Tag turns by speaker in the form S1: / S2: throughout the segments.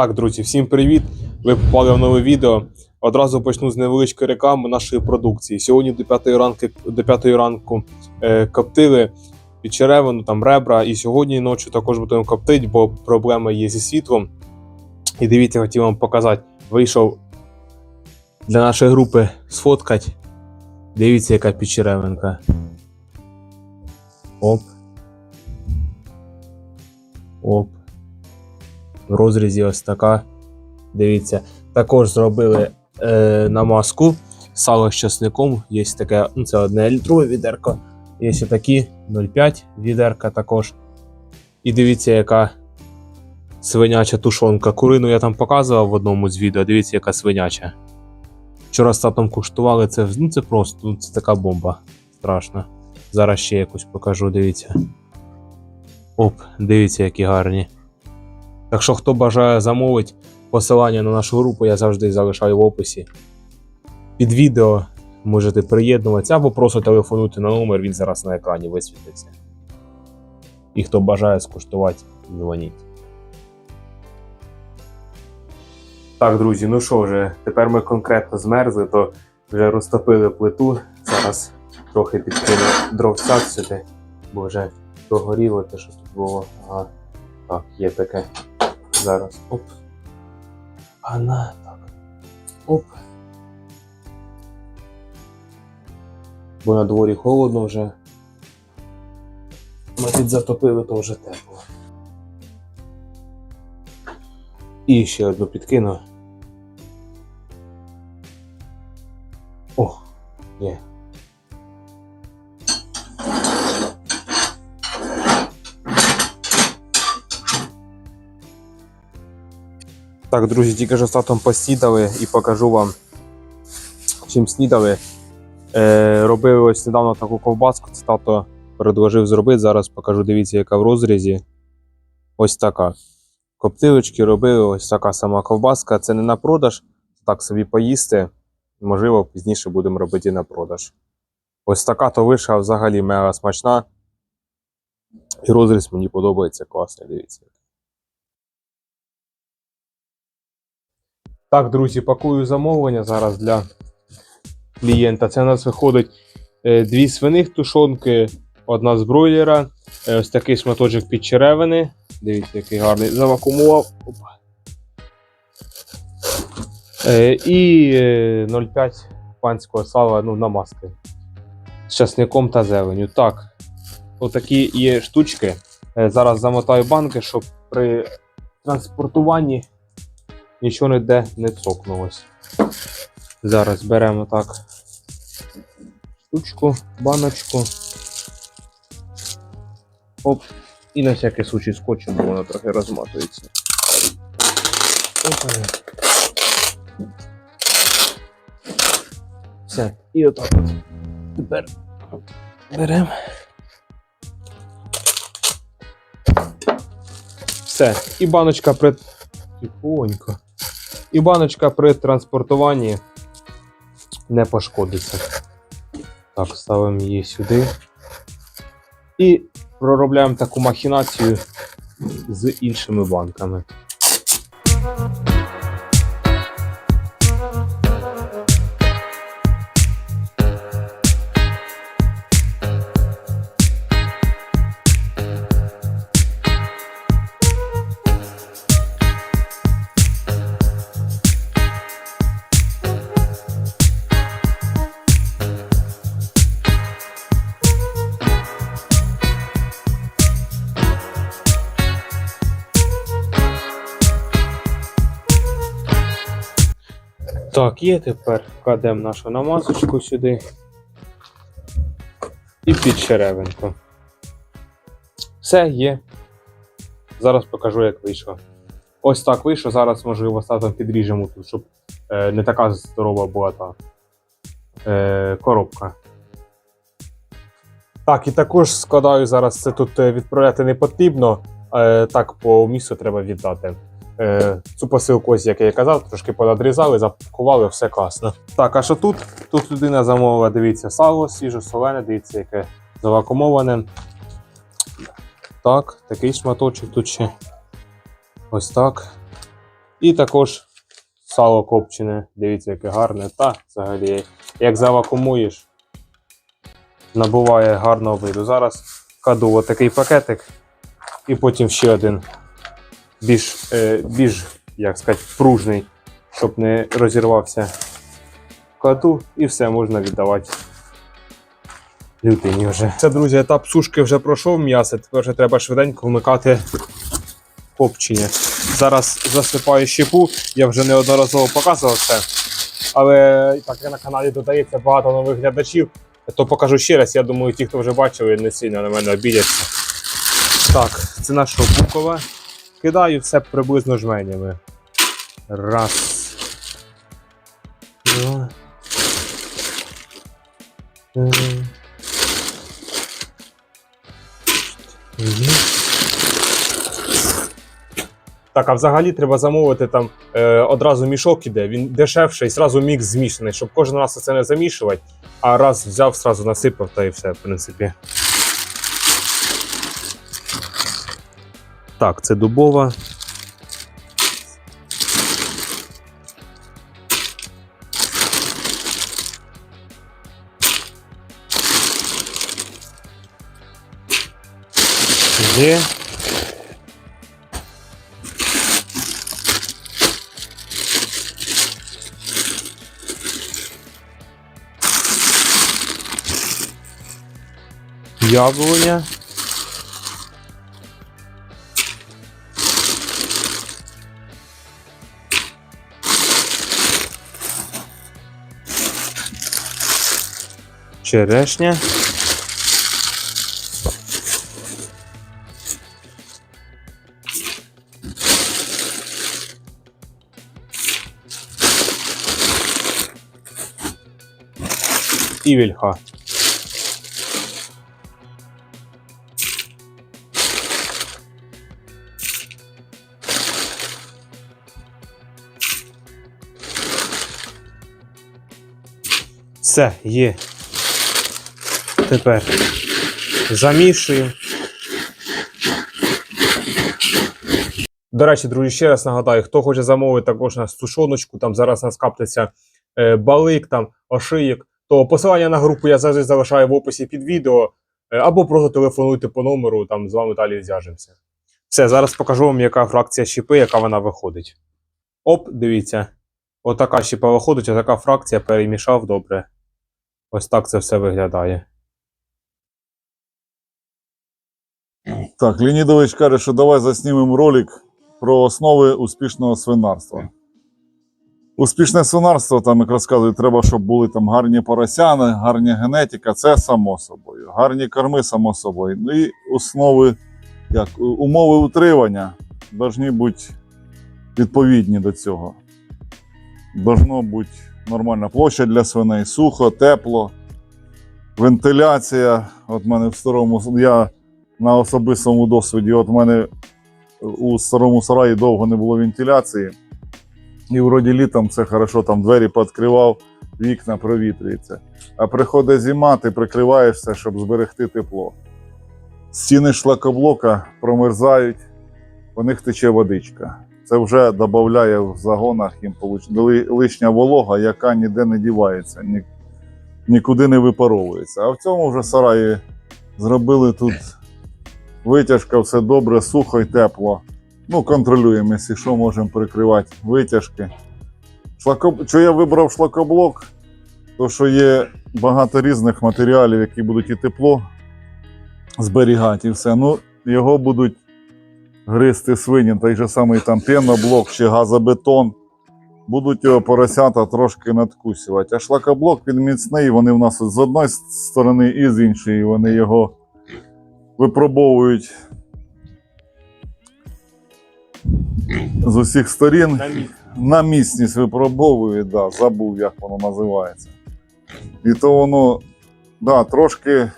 S1: Так, друзі, всім привіт! Ви попали в нове відео. Одразу почну з невеличкої реклами нашої продукції. Сьогодні до 5 ранку, до 5 ранку е, коптили під черевину, там ребра. І сьогодні ночі також будемо коптити, бо проблема є зі світлом. І дивіться, хотів вам показати. Вийшов для нашої групи сфоткати. Дивіться, яка підчеревинка. Оп. Оп. В розрізі ось така. Дивіться. Також зробили е, намазку сало з часником. Є таке, ну це одне літрове відерко. Є ще такі 0,5 відерка також. І дивіться, яка свиняча тушонка. Курину я там показував в одному з відео. Дивіться, яка свиняча. Вчора з татом куштували це. Ну це просто ну, це така бомба. Страшна. Зараз ще якусь покажу, дивіться. Оп, дивіться, які гарні. Так що, хто бажає замовити, посилання на нашу групу я завжди залишаю в описі. Під відео можете приєднуватися або просто телефонуйте на номер, він зараз на екрані висвітиться. І хто бажає скуштувати, дзвоніть. Так, друзі, ну що вже, тепер ми конкретно змерзли, то вже розтопили плиту. Зараз трохи підкину дровця сюди, бо вже прогоріло те, що тут було. Ага. Так, є таке. Зараз. Оп. А на так. Оп. Бо на дворі холодно вже. Ми тут затопили, то вже тепло. І ще одну підкину. О, є. Так, друзі, тільки що з татом поснідали і покажу вам, чим снідали. Е, робили ось недавно таку ковбаску, це тато предложив зробити. Зараз покажу, дивіться, яка в розрізі. Ось така. Коптилочки робили, ось така сама ковбаска. Це не на продаж, так собі поїсти. Можливо, пізніше будемо робити на продаж. Ось така то вийшла взагалі мега смачна. І розріз мені подобається класний, дивіться. Так, друзі, пакую замовлення зараз для клієнта. Це у нас виходить е, дві свиних тушонки, одна з бройлера, е, ось такий шматочок під черевини. Дивіться, який гарний завакумував. Опа. Е, і е, 0,5 панського сала ну, намазки з часником та зеленю. Так, отакі є штучки. Зараз замотаю банки, щоб при транспортуванні нічого ніде не цокнулось. Зараз беремо так штучку, баночку. Оп. І на всякий случай скотчем, бо воно трохи розматується. Опа. Все, і отак. Тепер беремо. Все. І баночка при. Тихонько. І баночка при транспортуванні не пошкодиться. Так, ставимо її сюди. І проробляємо таку махінацію з іншими банками. Так, є тепер кладемо нашу намазочку сюди. І під черевинку. Все є. Зараз покажу, як вийшло. Ось так вийшло. Зараз, можливо, статом підріжемо тут, щоб е, не така здорова була та е, коробка. Так, і також складаю зараз це тут е, відправляти не потрібно. Е, так, по місцю треба віддати. Е, цю посилку, ось як я казав, трошки понадрізали, запакували, все класно. Так, а що тут? Тут людина замовила, дивіться, сало свіже, солене, дивіться, яке завакумоване. Так, такий шматочок тут ще. Ось так. І також сало копчене. Дивіться, яке гарне. Та взагалі, як завакумуєш, набуває гарного виду. Зараз кладу отакий пакетик, і потім ще один більш, е, більш як сказати, пружний, щоб не розірвався. Кладу і все можна віддавати людині вже. Це, друзі, етап сушки вже пройшов м'ясо. Тепер вже треба швиденько вмикати копчення. Зараз засипаю щепу, я вже неодноразово показував це. Але так як на каналі додається багато нових глядачів, то покажу ще раз. Я думаю, ті, хто вже бачили, не сильно на мене обідяться. Так, це наша букова. Кидаю все приблизно жменями. Раз. Два. Так, а взагалі треба замовити там е, одразу мішок іде, він дешевший, і зразу мікс змішаний, щоб кожен раз це не замішувати, а раз взяв, зразу насипав та і все, в принципі. Так, це дубова. Є. Яблуня. Черешня. І вільха. Все, є. Тепер замішую. До речі, друзі, ще раз нагадаю, хто хоче замовити також на тушоночку, там зараз нас каплиться е, балик, там ошиєк, то посилання на групу я завжди залишаю в описі під відео, е, або просто телефонуйте по номеру, там з вами далі зв'яжемося. Все, зараз покажу вам, яка фракція щіпи, яка вона виходить. Оп, дивіться. Отака щіпа виходить, отака фракція перемішав добре. Ось так це все виглядає.
S2: Так, Леонідович каже, що давай заснімемо ролик про основи успішного свинарства. Успішне свинарство, там, як розказують, треба, щоб були там гарні поросяни, гарна генетика, це само собою. Гарні корми, само собою. Ну і основи, як умови утримання повинні бути відповідні до цього. Должно бути нормальна площа для свиней, сухо, тепло, вентиляція. От в мене в старому я на особистому досвіді. От в мене у старому сараї довго не було вентиляції. І вроді літом це хорошо, там двері пооткривав, вікна провітрюється. А приходить зима, ти прикриваєшся, щоб зберегти тепло. Стіни шлакоблока промерзають, по них тече водичка. Це вже додає в загонах їм лишня волога, яка ніде не дівається, нікуди не випаровується. А в цьому вже сараї зробили тут Витяжка, все добре, сухо і тепло. Ну, контролюємо, що, можемо прикривати витяжки. Шлакоб... Що я вибрав шлакоблок? То що є багато різних матеріалів, які будуть і тепло зберігати, і все. Ну, його будуть гризти свині, той же самий там пеноблок чи газобетон. Будуть його поросята трошки надкусювати. А шлакоблок він міцний, вони в нас з одної сторони і з іншої. Вони його випробовують з усіх сторін.
S1: На
S2: міцність випробовують, да, забув, як воно називається. І то воно, да, трошки е,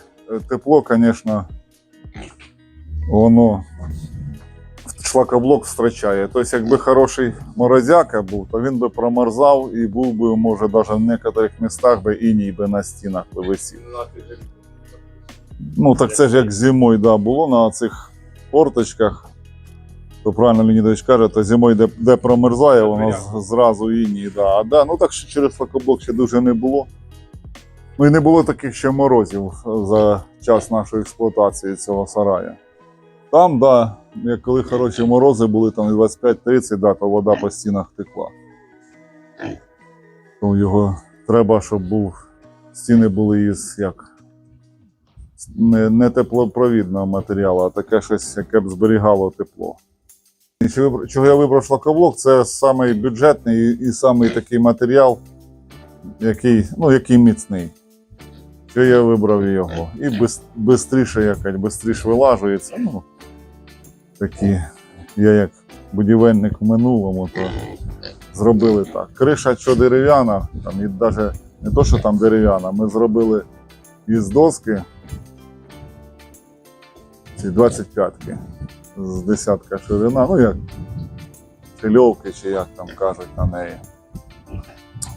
S2: тепло, звісно, воно шлакоблок втрачає. Тобто, якби хороший морозяка був, то він би промерзав і був би, може, навіть в некоторих містах би іній би на стінах би висів. Ну, так це ж як зимою да, було на цих форточках. То правильно Леонідович каже, то зимою, де, де промерзає, воно з- зразу іній. Да. А, да, ну так що через флакоблок ще дуже не було. Ну і не було таких ще морозів за час нашої експлуатації цього сарая. Там, да, як коли хороші морози були, там і 25-30, да, то вода по стінах текла. То його треба, щоб був, стіни були із як не, теплопровідного матеріалу, а таке щось, яке б зберігало тепло. І Чого я вибрав шлакоблок, це самий бюджетний і самий такий матеріал, який, ну, який міцний. Що я вибрав його. І швидше якось, швидше вилажується. Ну, такі, я як будівельник в минулому, то зробили так. Криша що дерев'яна, там і навіть не то, що там дерев'яна, ми зробили із доски ці 25-ки з десятка ширина, ну як фільовки, чи як там кажуть на неї.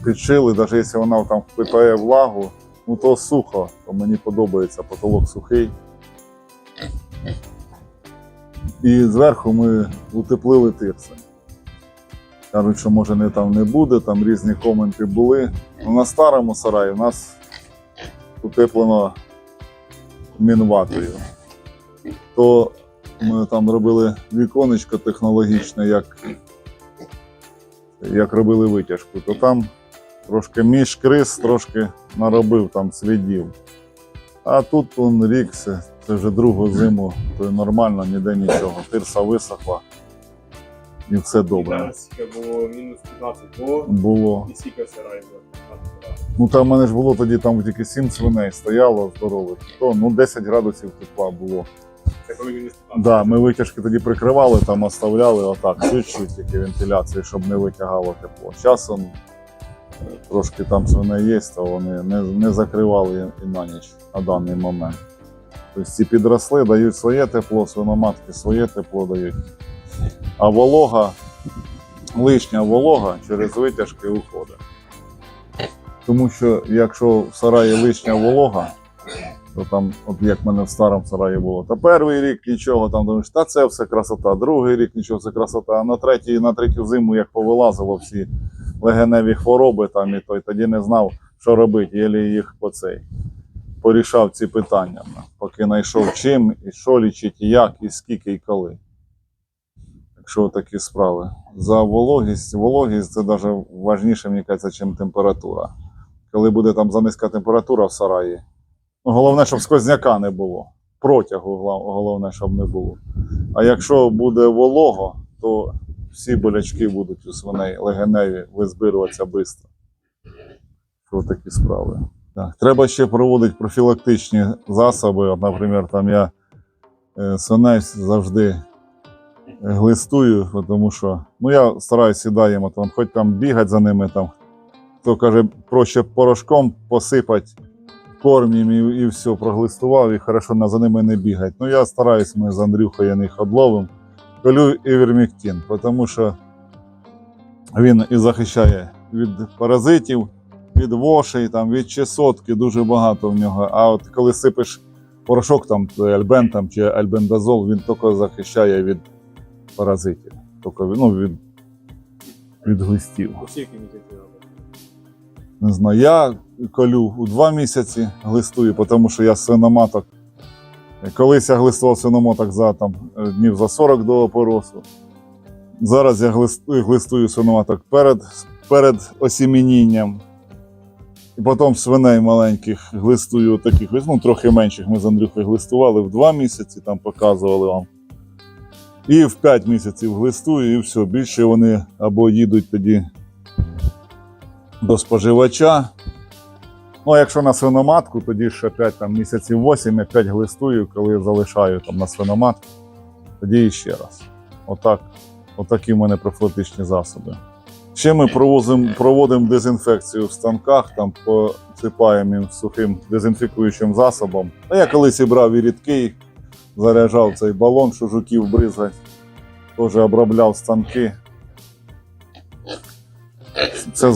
S2: Підшили, навіть якщо вона там впитає влагу, ну то сухо, то мені подобається потолок сухий. І зверху ми утеплили тирси. Кажуть, що може не там не буде, там різні коменти були. Ну, на старому сараї в нас утеплено мінватою. То ми там робили віконечко технологічне, як, як робили витяжку, то там трошки між крис трошки наробив там слідів. А тут он рік, це, вже другу зиму, то нормально, ніде нічого. Тирса висохла і все добре.
S1: Було мінус 15 було,
S2: Було.
S1: і скільки в сараї було?
S2: Ну там в мене ж було тоді там тільки 7 свиней стояло здорових. То ну 10 градусів тепла було.
S1: Це 15.
S2: Да, ми витяжки тоді прикривали, там оставляли отак, чуть-чуть тільки вентиляції, щоб не витягало тепло. Часом е, трошки там свиней є, то вони не, не закривали і на ніч на даний момент. Тобто ці підросли, дають своє тепло, свиноматки своє тепло дають. А волога, лишня волога через витяжки уходить. Тому що якщо в сараї лишня волога, то там, от як в мене в старому сараї було, та перший рік нічого, там думаєш, та це все красота, другий рік нічого, це красота, а на третій, на третю зиму, як повилазило всі легеневі хвороби, там і той тоді не знав, що робити, єлі їх по цей. Порішав ці питання, поки знайшов чим, і що лічить, і як, і скільки, і коли. Якщо такі справи. За вологість, вологість це навіть важніше, мені кажеться, ніж температура. Коли буде там занизька температура в сараї, головне, щоб сквозняка не було. Протягу головне, щоб не було. А якщо буде волого, то всі болячки будуть у свиней легеневі визбируватися швидко. Що такі справи. Так. Треба ще проводити профілактичні засоби. Наприклад, там я е, свиней завжди глистую, тому що ну, я стараюся сідаємо, там, хоч там бігати за ними, там, хто каже, проще порошком посипати корм їм і, і все, проглистував, і хорошо за ними не бігать. Ну я стараюсь, ми з Андрюхою їх одловим. Колю івермектин, тому що він і захищає від паразитів, від вошей, там, від чесотки, дуже багато в нього. А от коли сипиш порошок, там, альбен там, чи альбендазол, він тільки захищає від паразитів. Тільки, ну, від, від глистів.
S1: Скільки місяців треба?
S2: Не знаю, я колю у два місяці глистую, тому що я свиноматок. Колись я глистував свиномоток за там, е, днів за 40 до опоросу. Зараз я глистую, свиноматок перед, перед осімінінням. І потім свиней маленьких глистую таких, ну трохи менших. Ми з Андрюхою глистували в два місяці, там показували вам. І в 5 місяців глистую, і все. Більше вони або їдуть тоді до споживача. Ну, а якщо на свиноматку, тоді ще 5 там, місяців 8 я 5 глистую, коли залишаю там на свиноматку, тоді іще раз. Отак, отакі в мене профілактичні засоби. Ще ми провозим, проводимо дезінфекцію в станках, там посипаємо їм сухим дезінфікуючим засобом. А я колись і брав і рідкий, заряджав цей балон, що жуків бризгать, теж обробляв станки. Це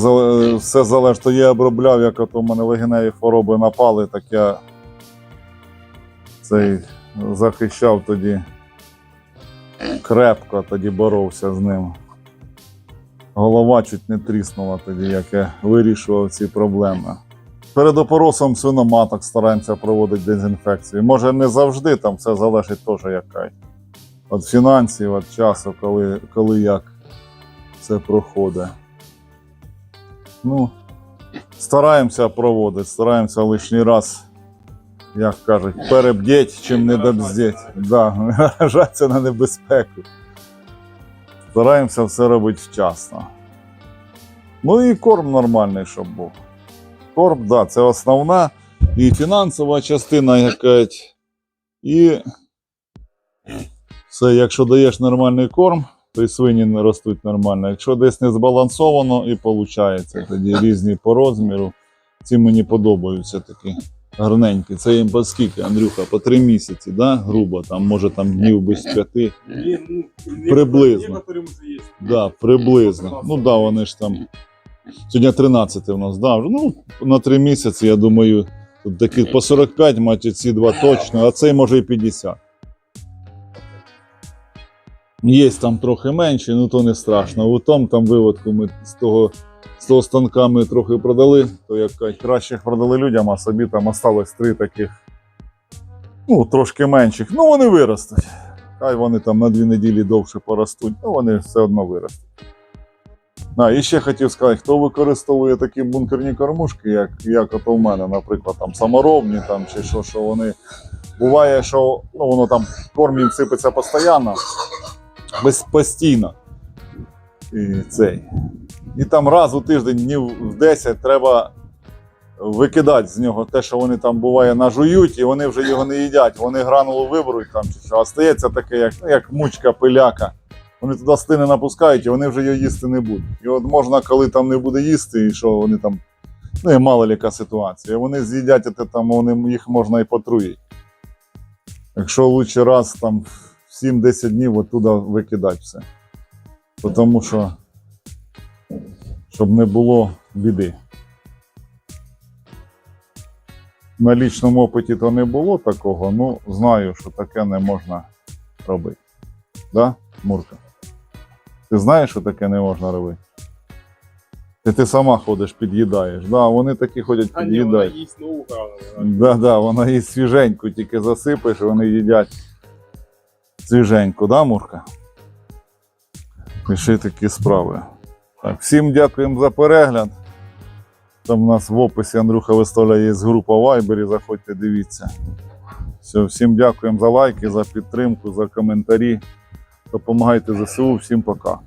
S2: все залежить. Я обробляв, як от у мене легеневі хвороби напали, так я цей захищав тоді крепко тоді боровся з ним. Голова чуть не тріснула тоді, як я вирішував ці проблеми. Перед опоросом свиноматок стараємося проводити дезінфекцію. Може, не завжди там все залежить теж яка. Від фінансів, від часу, коли, коли як це проходить. Ну, стараємося проводити, стараємося лишній раз, як кажуть, перебдіть, чим не добздіть. Да, наражатися на небезпеку. Стараємося все робити вчасно. Ну і корм нормальний, щоб був. Корм, да, це основна і фінансова частина, якась. І все, якщо даєш нормальний корм, то і свині не ростуть нормально. Якщо десь не збалансовано, і виходить тоді різні по розміру. Ці мені подобаються такі гарненькі. Це їм по скільки, Андрюха, по три місяці, да? грубо, там, може там днів без п'яти. Приблизно. Да, приблизно. Ну да, вони ж там. Сьогодні 13 у нас, да, ну, на 3 місяці, я думаю, тут такі по 45, мать, ці два точно, а цей може і 50. Є там трохи менші, ну то не страшно. У тому там виводку ми з того, з того станка ми трохи продали, то як кращих продали людям, а собі там осталось три таких, ну, трошки менших. Ну, вони виростуть. Хай вони там на дві неділі довше поростуть, ну вони все одно виростуть. А, і ще хотів сказати, хто використовує такі бункерні кормушки, як, як ото в мене, наприклад, там саморобні там, чи що, що вони. Буває, що ну, воно там корм їм сипеться постійно, без, постійно. І, цей. і там раз у тиждень, днів в 10 треба викидати з нього те, що вони там буває нажують, і вони вже його не їдять. Вони гранулу виберуть там чи що. А стається таке, як, ну, як мучка, пиляка. Вони туди стини напускають, і вони вже його їсти не будуть. І от можна, коли там не буде їсти, і що вони там, ну і мало яка ситуація. Вони з'їдять, там вони, їх можна і потруїти. Якщо лучше раз там 7-10 днів оттуда викидати все. Тому що, щоб не було біди. На лічному опиті то не було такого, ну знаю, що таке не можна робити. Да, Мурка? Ти знаєш, що таке не можна робити? Ти, ти сама ходиш, під'їдаєш. Да, вони такі ходять,
S1: ні, вона їсть нову.
S2: Да, да, вона її свіженьку тільки засипиш, і вони їдять свіженьку, да, Мурка? Пиши такі справи. Так, всім дякуємо за перегляд. Там у нас в описі Андрюха виставляє є група в Вайбері, заходьте, дивіться. Все, всім дякуємо за лайки, за підтримку, за коментарі. Допомагайте ЗСУ, всім пока.